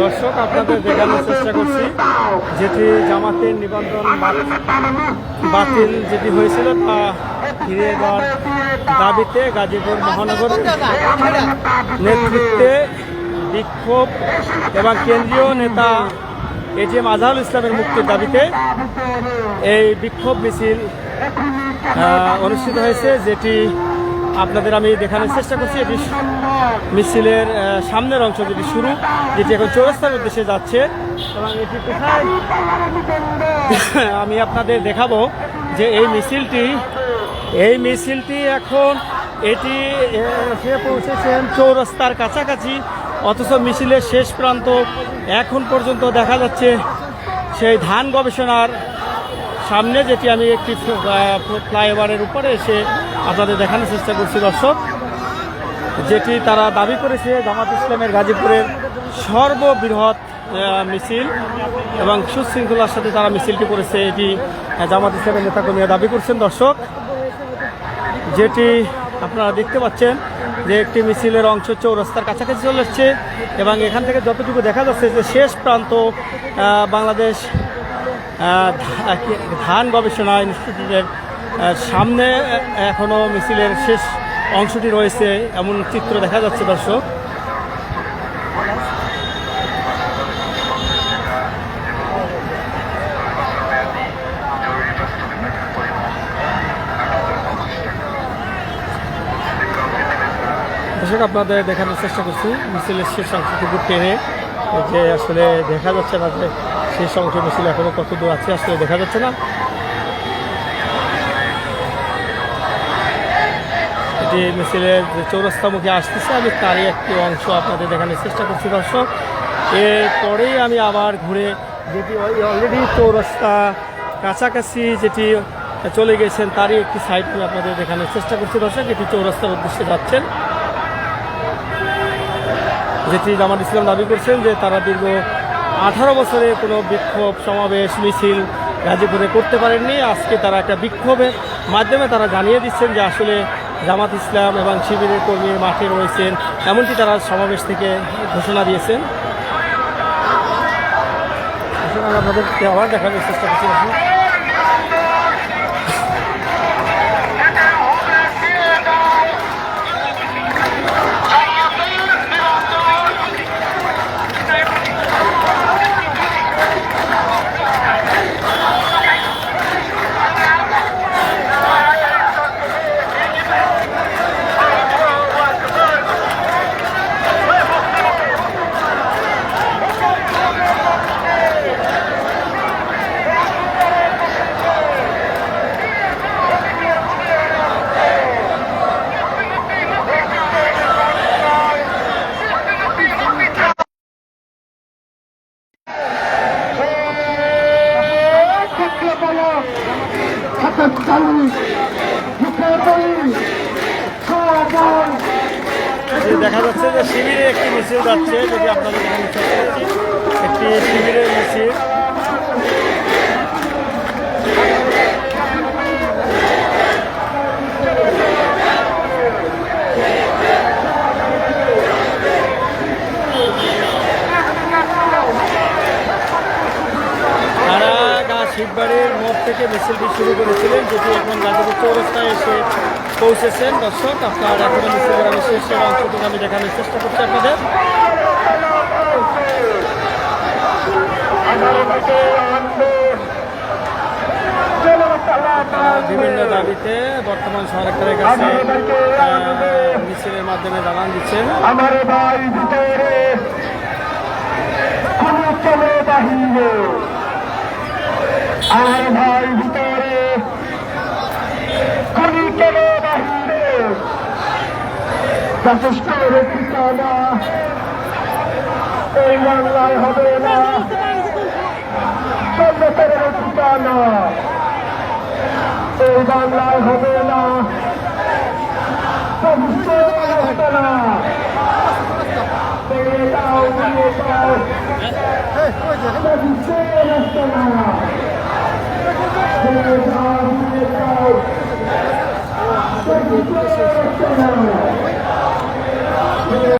দর্শক, আপনাদের দেখানোর চেষ্টা করছি। যেটি জামাতের নিবন্ধন বাতিল যেটি হয়েছিল তা ফিরিয়ে দেওয়ার দাবিতে গাজীপুর মহানগর নেতৃত্বে বিক্ষোভ এবং কেন্দ্রীয় নেতা এটিএম আজহারুল ইসলামের মুক্তির দাবিতে এই বিক্ষোভ মিছিল অনুষ্ঠিত হয়েছে, যেটি আপনাদের আমি দেখানোর চেষ্টা করছি এটি মিছিলের সামনের অংশ যেটি শুরু যেটি এখন চৌরাস্তার উদ্দেশ্যে যাচ্ছে। এবং এটি কোথায়? আমি আপনাদের দেখাবো যে এই মিছিলটি এই মিছিলটি এখন এটি সে পৌঁছেছেন চৌরাস্তার কাছাকাছি অথচ মিছিলের শেষ প্রান্ত এখন পর্যন্ত দেখা যাচ্ছে সেই ধান গবেষণার সামনে যেটি আমি একটি ফ্লাইওভারের উপরে এসে আপনাদের দেখানোর চেষ্টা করছি দর্শক। যেটি তারা দাবি করেছে, জামাত ইসলামের গাজীপুরের সর্ববৃহৎ মিছিল এবং সুশৃঙ্খলার সাথে তারা মিছিলটি করেছে, এটি জামাত ইসলামের নেতাকর্মীরা দাবি করছেন দর্শক। যেটি আপনারা দেখতে পাচ্ছেন যে একটি মিছিলের অংশ চৌরাস্তার কাছাকাছি চলে এসছে এবং এখান থেকে যতটুকু দেখা যাচ্ছে যে শেষ প্রান্ত বাংলাদেশ ধান গবেষণা ইনস্টিটিউটের সামনে এখনও মিছিলের শেষ অংশটি রয়েছে এমন চিত্র দেখা যাচ্ছে, দর্শক। দর্শক, আপনাদের দেখানোর চেষ্টা করছি, মিছিলের শেষ অংশটুকু টেনে যে আসলে দেখা যাচ্ছে না যে শেষ অংশ মিছিল এখনও কত দূর আছে, আসলে দেখা যাচ্ছে না। এটি মিছিলের যে চৌরাস্তামুখী আসতেছে, আমি তারই একটি অংশ আপনাদের দেখানোর চেষ্টা করছি, দর্শক। এরপরেই আমি আবার ঘুরে যেটি অলরেডি চৌরাস্তা কাছাকাছি যেটি চলে গেছেন, তারই একটি সাইড আমি আপনাদের দেখানোর চেষ্টা করছি, দর্শক। এটি চৌরাস্তার উদ্দেশ্যে যাচ্ছেন। যেটি জামাত ইসলাম দাবি করছেন যে তারা দীর্ঘ আঠারো বছরে কোনো বিক্ষোভ, সমাবেশ, মিছিল গাজীপুরে করতে পারেননি। আজকে তারা একটা বিক্ষোভের মাধ্যমে তারা জানিয়ে দিচ্ছেন যে আসলে জামাত ইসলাম এবং শিবিরের কর্মী মাঠে রয়েছেন। এমনকি তারা সমাবেশ থেকে ঘোষণা দিয়েছেন। আপনাদেরকে আবার দেখানোর চেষ্টা করছি দর্শক। যে দেখা যাচ্ছে যে শিবিরে একটি মিছিল যাচ্ছে যদি আপনাদের একটি শিবিরের মিছিল তারা গা শিববাড়ির মোড় থেকে মিছিলটি শুরু করেছিলেন যেটি এখন গাজীপুর চৌরাস্তায় এসে পৌঁছেছেন। দর্শক আপনার এখনও মিছিলের আমি শেষের অংশটুকু আমি দেখানোর চেষ্টা করছি আপনাদের। বিভিন্ন দাবিতে বর্তমান সরকারের কাছে মিছিলের মাধ্যমে জানান দিচ্ছেন। আমার ভাই ভিতরে কোন চলে বাহিরে আমার ভাই ভিতরে। কোন চলে বাহিরে। যথেষ্ট ঠিকানা এই বাংলায় হবে না। চন্দ্রের ঠিকানা এই বাংলায় হবে না। ভবিষ্যৎ হবে না বেড়ে হবে না